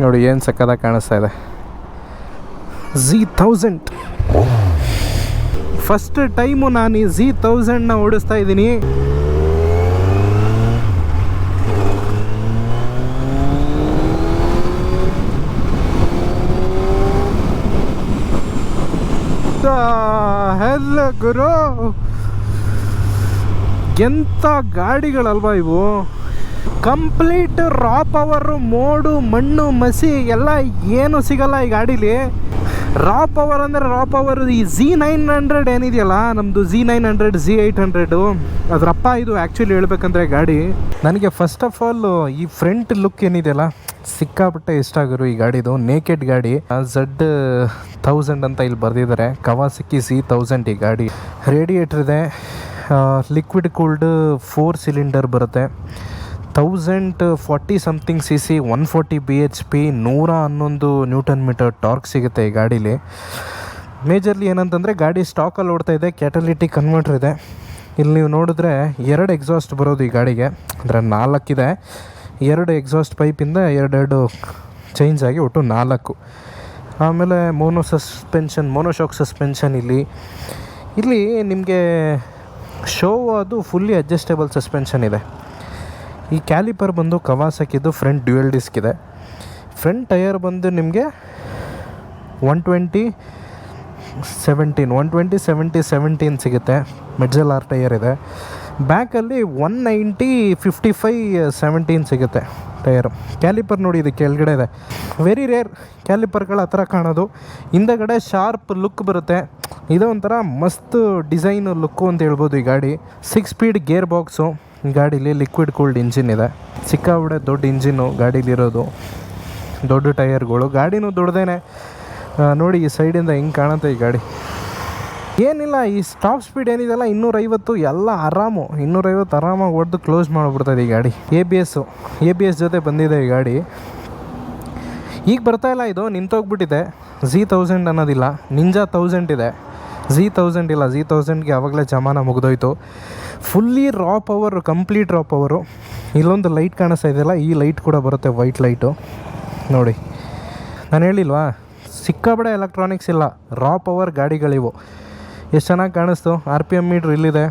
ನೋಡಿ, ಏನು ಸಕ್ಕದ ಕಾಣಿಸ್ತಾ ಇದೆ. ಝಿ ತೌಸಂಡ್ ಫಸ್ಟ್ ಟೈಮು ನಾನು ಈ ಝಿ ತೌಸಂಡ್ನ ಓಡಿಸ್ತಾ ಇದ್ದೀನಿ. ಹೆಲ್ಲ ಗುರು. ಎಂಥ ಗಾಡಿಗಳಲ್ವಾ ಇವು? ಕಂಪ್ಲೀಟ್ ರಾ ಪವರು ಮೋಡು, ಮಣ್ಣು, ಮಸಿ ಎಲ್ಲ ಏನು ಸಿಗಲ್ಲ ಈ ಗಾಡೀಲಿ. ರಾ ಪವರ್ ಅಂದರೆ ರಾ ಪವರ್ ಈ ಜಿ ನೈನ್ ಹಂಡ್ರೆಡ್ ಏನಿದೆಯಲ್ಲ ನಮ್ಮದು Z nine hundred Z eight hundred ಅದರಪ್ಪ ಇದು ಆ್ಯಕ್ಚುಲಿ ಹೇಳ್ಬೇಕಂದ್ರೆ ಗಾಡಿ, ನನಗೆ ಫಸ್ಟ್ ಆಫ್ ಆಲ್ ಈ ಫ್ರಂಟ್ ಲುಕ್ ಏನಿದೆಯಲ್ಲ, ಸಿಕ್ಕಾಪಟ್ಟೆ ಇಷ್ಟ ಆಗಿರು ಈ ಗಾಡಿದು ನೇಕೆಡ್ ಗಾಡಿ. ಝಡ್ ಥೌಸಂಡ್ ಅಂತ ಇಲ್ಲಿ ಬರೆದಿದ್ದಾರೆ ಕವಾಸಿಕ್ಕಿ ಸಿ ತೌಸಂಡ್ ಈ ಗಾಡಿ. ರೇಡಿಯೇಟರ್ ಇದೆ ಲಿಕ್ವಿಡ್ ಕೂಲ್ಡ್ ಫೋರ್ ಸಿಲಿಂಡರ್ ಬರುತ್ತೆ. Thousand forty something C C one forty B H P ನೂರ ಹನ್ನೊಂದು ನ್ಯೂಟನ್ ಮೀಟರ್ ಟಾರ್ಕ್ ಸಿಗುತ್ತೆ ಈ ಗಾಡೀಲಿ. ಮೇಜರ್ಲಿ ಏನಂತಂದರೆ ಗಾಡಿ ಸ್ಟಾಕಲ್ಲಿ ಓಡ್ತಾ ಇದೆ ಕ್ಯಾಟಲಿಟಿ ಕನ್ವರ್ಟರ್ ಇದೆ. ಇಲ್ಲಿ ನೀವು ನೋಡಿದ್ರೆ ಎರಡು ಎಕ್ಸಾಸ್ಟ್ ಬರೋದು ಈ ಗಾಡಿಗೆ, ಅಂದರೆ ನಾಲ್ಕಿದೆ. ಎರಡು ಎಕ್ಸಾಸ್ಟ್ ಪೈಪಿಂದ ಎರಡೆರಡು ಚೇಂಜ್ ಆಗಿ ಒಟ್ಟು ನಾಲ್ಕು. ಆಮೇಲೆ ಮೋನೋ ಸಸ್ಪೆನ್ಷನ್ ಮೋನೋಶಾಕ್ ಸಸ್ಪೆನ್ಷನ್ ಇಲ್ಲಿ. ಇಲ್ಲಿ ನಿಮಗೆ ಶೋ ಅದು ಫುಲ್ಲಿ ಅಡ್ಜಸ್ಟೇಬಲ್ ಸಸ್ಪೆನ್ಷನ್ ಇದೆ. ಈ ಕ್ಯಾಲಿಪರ್ ಬಂದು ಕವಾಸಕ್ಕಿದ್ದು ಫ್ರಂಟ್ ಡ್ಯುಯಲ್ ಡಿಸ್ಕ್ ಇದೆ ಫ್ರಂಟ್ ಟಯರ್ ಬಂದು ನಿಮಗೆ one twenty seventeen, one twenty seventy seventeen ಸಿಗುತ್ತೆ. ಮೆಡ್ಜಲ್ ಆರ್ ಟಯರ್ ಇದೆ. ಬ್ಯಾಕಲ್ಲಿ one ninety fifty five seventeen ಸಿಗುತ್ತೆ ಟಯರು. ಕ್ಯಾಲಿಪರ್ ನೋಡಿ ಇದು ಕೆಳಗಡೆ ಇದೆ. ವೆರಿ ರೇರ್ ಕ್ಯಾಲಿಪರ್ಗಳು ಆ ಥರ ಕಾಣೋದು. ಹಿಂದಗಡೆ ಶಾರ್ಪ್ ಲುಕ್ ಬರುತ್ತೆ. ಇದೊಂಥರ ಮಸ್ತ್ ಡಿಸೈನ್ ಲುಕ್ಕು ಅಂತ ಹೇಳ್ಬೋದು ಈ ಗಾಡಿ. ಸಿಕ್ಸ್ ಸ್ಪೀಡ್ ಗೇರ್ ಬಾಕ್ಸು ಗಾಡೀಲಿ ಲಿಕ್ವಿಡ್ ಕೂಲ್ಡ್ ಇಂಜಿನ್ ಇದೆ. ಸಿಕ್ಕಾಬಿಡೆ ದೊಡ್ಡ ಇಂಜಿನ್ನು ಗಾಡೀಲಿರೋದು ದೊಡ್ಡ ಟೈರ್ಗಳು. ಗಾಡಿನೂ ದೊಡ್ಡದೇನೆ. ನೋಡಿ ಈ ಸೈಡಿಂದ ಹೆಂಗೆ ಕಾಣುತ್ತೆ ಈ ಗಾಡಿ. ಏನಿಲ್ಲ, ಈ ಸ್ಟಾಪ್ ಸ್ಪೀಡ್ ಏನಿದೆಲ್ಲ ಇನ್ನೂರೈವತ್ತು, ಎಲ್ಲ ಆರಾಮು. ಇನ್ನೂರೈವತ್ತು ಆರಾಮಾಗಿ ಹೊಡೆದು ಕ್ಲೋಸ್ ಮಾಡಿಬಿಡ್ತದೆ ಈ ಗಾಡಿ. A B S A B S ಜೊತೆ ಬಂದಿದೆ ಈ ಗಾಡಿ. ಈಗ ಬರ್ತಾ ಇಲ್ಲ ಇದು, ನಿಂತೋಗ್ಬಿಟ್ಟಿದೆ. ಝಿ ತೌಸಂಡ್ ಅನ್ನೋದಿಲ್ಲ. ನಿಂಜಾ ತೌಸಂಡ್ ಇದೆ. ಝಿ ತೌಸಂಡ್ ಇಲ್ಲ ಝಿ ತೌಸಂಡ್ಗೆ ಆವಾಗಲೇ ಜಮಾನ ಮುಗಿದೋಯ್ತು. Fully raw power complete raw power ಇಲ್ಲೊಂದು ಲೈಟ್ ಕಾಣಿಸ್ತಾ ಇದೆಯಲ್ಲ, ಈ ಲೈಟ್ ಕೂಡ ಬರುತ್ತೆ ವೈಟ್ ಲೈಟು ನೋಡಿ, ನಾನು ಹೇಳಿಲ್ವಾ? ಸಿಕ್ಕಾಬಡೆ ಎಲೆಕ್ಟ್ರಾನಿಕ್ಸ್ ಇಲ್ಲ ರಾ ಪವರ್ ಗಾಡಿಗಳಿವು. ಎಷ್ಟು ಚೆನ್ನಾಗಿ ಕಾಣಿಸ್ತು? ಆರ್ ಪಿ ಎಂ ಮೀಟ್ರ್ ಇಲ್ಲಿದೆ.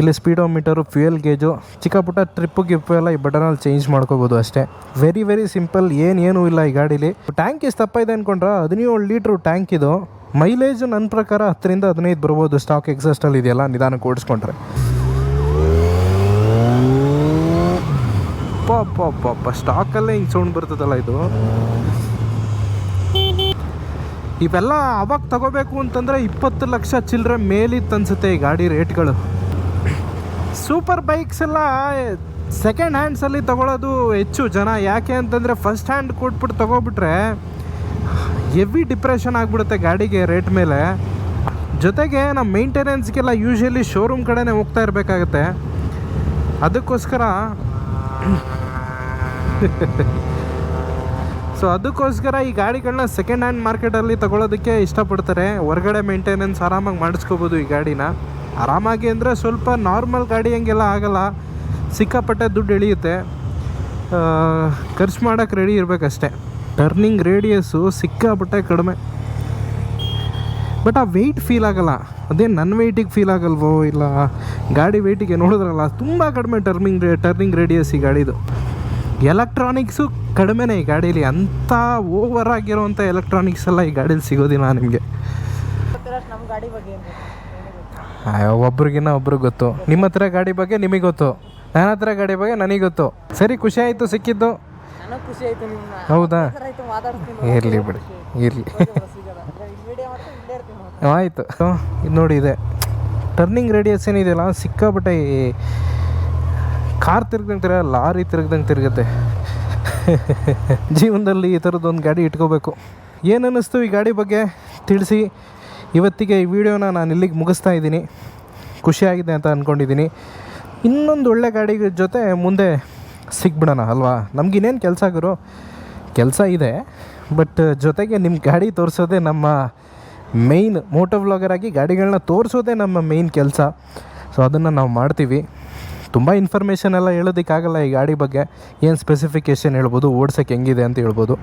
ಇಲ್ಲಿ ಸ್ಪೀಡೋ ಮೀಟರು ಫ್ಯೂಯಲ್ ಗೇಜು ಚಿಕ್ಕ ಪುಟ್ಟ ಟ್ರಿಪ್ಪು ಗಿಪ್ಪು ಎಲ್ಲ ಈ ಬಟನಲ್ಲಿ ಚೇಂಜ್ ಮಾಡ್ಕೋಬೋದು ಅಷ್ಟೇ. ವೆರಿ ವೆರಿ ಸಿಂಪಲ್ ಏನೇನೂ ಇಲ್ಲ ಈ ಗಾಡೀಲಿ. ಟ್ಯಾಂಕ್ ಎಷ್ಟು ತಪ್ಪ ಇದೆ ಅಂದ್ಕೊಂಡ್ರೆ ಹದಿನೇಳು ಲೀಟ್ರು ಟ್ಯಾಂಕ್ ಇದು. ಮೈಲೇಜು ನನ್ನ ಪ್ರಕಾರ ಹತ್ತರಿಂದ ಹದಿನೈದು ಬರ್ಬೋದು. ಸ್ಟಾಕ್ ಎಕ್ಸಸ್ಟಲ್ಲಿ ಇದೆಯಲ್ಲ, ನಿಧಾನಕ್ಕೆ ಓಡಿಸ್ಕೊಂಡ್ರೆ. ಪಾಪ ಸ್ಟಾಕಲ್ಲೇ ಹಿಂಗೆ ಸೌಂಡ್ ಬರ್ತದಲ್ಲ ಇದು? ಇವೆಲ್ಲ ಅವಾಗ ತಗೋಬೇಕು ಅಂತಂದರೆ ಇಪ್ಪತ್ತು ಲಕ್ಷ ಚಿಲ್ಲರೆ ಮೇಲಿತ್ತು ಅನ್ಸುತ್ತೆ ಈ ಗಾಡಿ ರೇಟ್ಗಳು. ಸೂಪರ್ ಬೈಕ್ಸ್ ಎಲ್ಲ ಸೆಕೆಂಡ್ ಹ್ಯಾಂಡ್ಸಲ್ಲಿ ತಗೊಳ್ಳೋದು ಹೆಚ್ಚು ಜನ. ಯಾಕೆ ಅಂತಂದರೆ ಫಸ್ಟ್ ಹ್ಯಾಂಡ್ ಕೊಟ್ಬಿಟ್ಟು ತಗೊಬಿಟ್ರೆ ಹೆವಿ ಡಿಪ್ರೆಷನ್ ಆಗಿಬಿಡುತ್ತೆ ಗಾಡಿಗೆ ರೇಟ್ ಮೇಲೆ. ಜೊತೆಗೆ ನಮ್ಮ ಮೇಂಟೆನೆನ್ಸ್ಗೆಲ್ಲ ಯೂಶ್ವಲಿ ಶೋರೂಮ್ ಕಡೆನೇ ಹೋಗ್ತಾ ಇರಬೇಕಾಗತ್ತೆ. ಅದಕ್ಕೋಸ್ಕರ ಸೊ ಅದಕ್ಕೋಸ್ಕರ ಈ ಗಾಡಿಗಳನ್ನ ಸೆಕೆಂಡ್ ಹ್ಯಾಂಡ್ ಮಾರ್ಕೆಟಲ್ಲಿ ತಗೊಳ್ಳೋದಕ್ಕೆ ಇಷ್ಟಪಡ್ತಾರೆ. ಹೊರಗಡೆ ಮೇಂಟೆನೆನ್ಸ್ ಆರಾಮಾಗಿ ಮಾಡಿಸ್ಕೋಬೋದು ಈ ಗಾಡಿನ. ಆರಾಮಾಗಿ ಅಂದರೆ ಸ್ವಲ್ಪ ನಾರ್ಮಲ್ ಗಾಡಿ ಹಂಗೆಲ್ಲ ಆಗಲ್ಲ. ಸಿಕ್ಕಾಪಟ್ಟೆ ದುಡ್ಡು ಎಳೆಯುತ್ತೆ. ಖರ್ಚು ಮಾಡೋಕ್ಕೆ ರೆಡಿ ಇರಬೇಕಷ್ಟೆ. ಟರ್ನಿಂಗ್ ರೇಡಿಯಸ್ಸು ಸಿಕ್ಕಾಪಟ್ಟೆ ಕಡಿಮೆ. ಬಟ್ ಆ ವೆಯ್ಟ್ ಫೀಲ್ ಆಗಲ್ಲ. ಅದೇ ನನ್ನ ವೆಯ್ಟಿಗೆ ಫೀಲ್ ಆಗಲ್ವೋ ಇಲ್ಲ? ಗಾಡಿ ವೆಯ್ಟಿಗೆ ನೋಡಿದ್ರಲ್ಲ, ತುಂಬ ಕಡಿಮೆ ಟರ್ನಿಂಗ್ ರೇ ಟರ್ನಿಂಗ್ ರೇಡಿಯಸ್ ಈ ಗಾಡಿದು. ಎಲೆಕ್ಟ್ರಾನಿಕ್ಸು ಕಡಿಮೆನೇ ಈ ಗಾಡೀಲಿ. ಅಂಥ ಓವರ್ ಆಗಿರೋವಂಥ ಎಲೆಕ್ಟ್ರಾನಿಕ್ಸ್ ಎಲ್ಲ ಈ ಗಾಡೀಲಿ ಸಿಗೋದಿಲ್ಲ ನಿಮಗೆ. ಒಬ್ರಿಗಿನ್ನ ಒಬ್ರಿಗೆ ಗೊತ್ತು. ನಿಮ್ಮ ಹತ್ರ ಗಾಡಿ ಬಗ್ಗೆ ನಿಮಗೆ ಗೊತ್ತು. ನನ್ನ ಹತ್ರ ಗಾಡಿ ಬಗ್ಗೆ ನನಗೆ ಗೊತ್ತು. ಸರಿ, ಖುಷಿ ಆಯಿತು ಸಿಕ್ಕಿದ್ದು. ಹೌದಾ? ಇರಲಿ ಬಿಡಿ ಇರಲಿ. ಆಯಿತು. ಇದು ನೋಡಿ ಇದೆ. ಟರ್ನಿಂಗ್ ರೇಡಿಯಸ್ ಏನಿದೆಯಲ್ಲ ಸಿಕ್ಕಾಪಟ್ಟೆ ಕಾರ್ ತಿರ್ಗದಂಗೆ ತಿರ್ಗ ಲಾರಿ ತಿರ್ಗದಂಗೆ ತಿರುಗುತ್ತೆ. ಜೀವನದಲ್ಲಿ ಈ ಥರದ್ದೊಂದು ಗಾಡಿ ಇಟ್ಕೋಬೇಕು. ಏನು ಅನ್ನಿಸ್ತು ಈ ಗಾಡಿ ಬಗ್ಗೆ ತಿಳಿಸಿ. ಇವತ್ತಿಗೆ ಈ ವಿಡಿಯೋನ ನಾನು ಇಲ್ಲಿಗೆ ಮುಗಿಸ್ತಾ ಇದ್ದೀನಿ. ಖುಷಿಯಾಗಿದೆ ಅಂತ ಅಂದ್ಕೊಂಡಿದ್ದೀನಿ ಇನ್ನೊಂದು ಒಳ್ಳೆ ಗಾಡಿ ಜೊತೆ ಮುಂದೆ ಸಿಗ್ಬಿಡೋಣ ಅಲ್ವಾ? ನಮಗಿನ್ನೇನು ಕೆಲಸ ಗುರು? ಕೆಲಸ ಇದೆ, ಬಟ್ ಜೊತೆಗೆ ನಿಮ್ಮ ಗಾಡಿ ತೋರಿಸೋದೇ ನಮ್ಮ ಮೇಯ್ನ್ ಮೋಟೋ ವ್ಲಾಗರ್ ಆಗಿ ಗಾಡಿಗಳನ್ನ ತೋರಿಸೋದೇ ನಮ್ಮ ಮೇಯ್ನ್ ಕೆಲಸ. ಸೊ ಅದನ್ನು ನಾವು ಮಾಡ್ತೀವಿ. ತುಂಬ ಇನ್ಫಾರ್ಮೇಷನ್ ಎಲ್ಲ ಹೇಳೋದಕ್ಕಾಗಲ್ಲ ಈ ಗಾಡಿ ಬಗ್ಗೆ. ಏನು ಸ್ಪೆಸಿಫಿಕೇಷನ್ ಹೇಳ್ಬೋದು ಓಡ್ಸೋಕ್ಕೆ ಹೆಂಗಿದೆ ಅಂತ ಹೇಳ್ಬೋದು.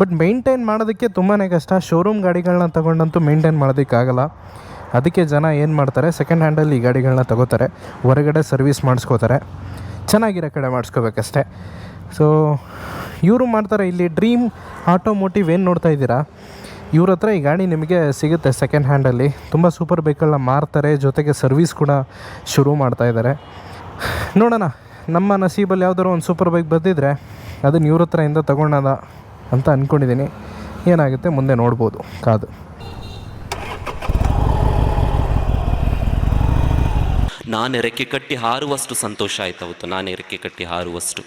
ಬಟ್ ಮೇಂಟೈನ್ ಮಾಡೋದಕ್ಕೆ ತುಂಬಾ ಕಷ್ಟ. ಶೋರೂಮ್ ಗಾಡಿಗಳನ್ನ ತೊಗೊಂಡಂತೂ ಮೇಂಟೈನ್ ಮಾಡೋದಕ್ಕಾಗಲ್ಲ. ಅದಕ್ಕೆ ಜನ ಏನು ಮಾಡ್ತಾರೆ ಸೆಕೆಂಡ್ ಹ್ಯಾಂಡಲ್ಲಿ ಈ ಗಾಡಿಗಳನ್ನ ತಗೋತಾರೆ, ಹೊರಗಡೆ ಸರ್ವಿಸ್ ಮಾಡಿಸ್ಕೋತಾರೆ, ಚೆನ್ನಾಗಿರೋ ಕಡೆ ಮಾಡಿಸ್ಕೋಬೇಕಷ್ಟೆ. ಸೊ ಇವರು ಮಾಡ್ತಾರೆ, ಇಲ್ಲಿ ಡ್ರೀಮ್ ಆಟೋಮೋಟಿವ್ ಏನು ನೋಡ್ತಾ ಇದ್ದೀರಾ? ಇವ್ರ ಹತ್ರ ಈ ಗಾಡಿ ನಿಮಗೆ ಸಿಗುತ್ತೆ ಸೆಕೆಂಡ್ ಹ್ಯಾಂಡಲ್ಲಿ ತುಂಬ ಸೂಪರ್ ಬೈಕ್ಗಳನ್ನ ಮಾರ್ತಾರೆ, ಜೊತೆಗೆ ಸರ್ವಿಸ್ ಕೂಡ ಶುರು ಮಾಡ್ತಾ ಇದ್ದಾರೆ ನೋಡೋಣ, ನಮ್ಮ ನಸೀಬಲ್ಲಿ ಯಾವ್ದಾದ್ರು ಒಂದು ಸೂಪರ್ ಬೈಕ್ ಬಂದಿದ್ದರೆ ಅದನ್ನು ಇವ್ರ ಹತ್ರ ಇಂದ ತಗೊಳ್ಳೋಣ ಅಂತ ಅಂದ್ಕೊಂಡಿದ್ದೀನಿ ಏನಾಗುತ್ತೆ ಮುಂದೆ ನೋಡ್ಬೋದು ಕಾದು. ನಾನು ರೆಕ್ಕೆ ಕಟ್ಟಿ ಹಾರುವಷ್ಟು ಸಂತೋಷ ಆಯ್ತು ಅವತ್ತು ನಾನು ರೆಕ್ಕೆ ಕಟ್ಟಿ ಹಾರುವಷ್ಟು.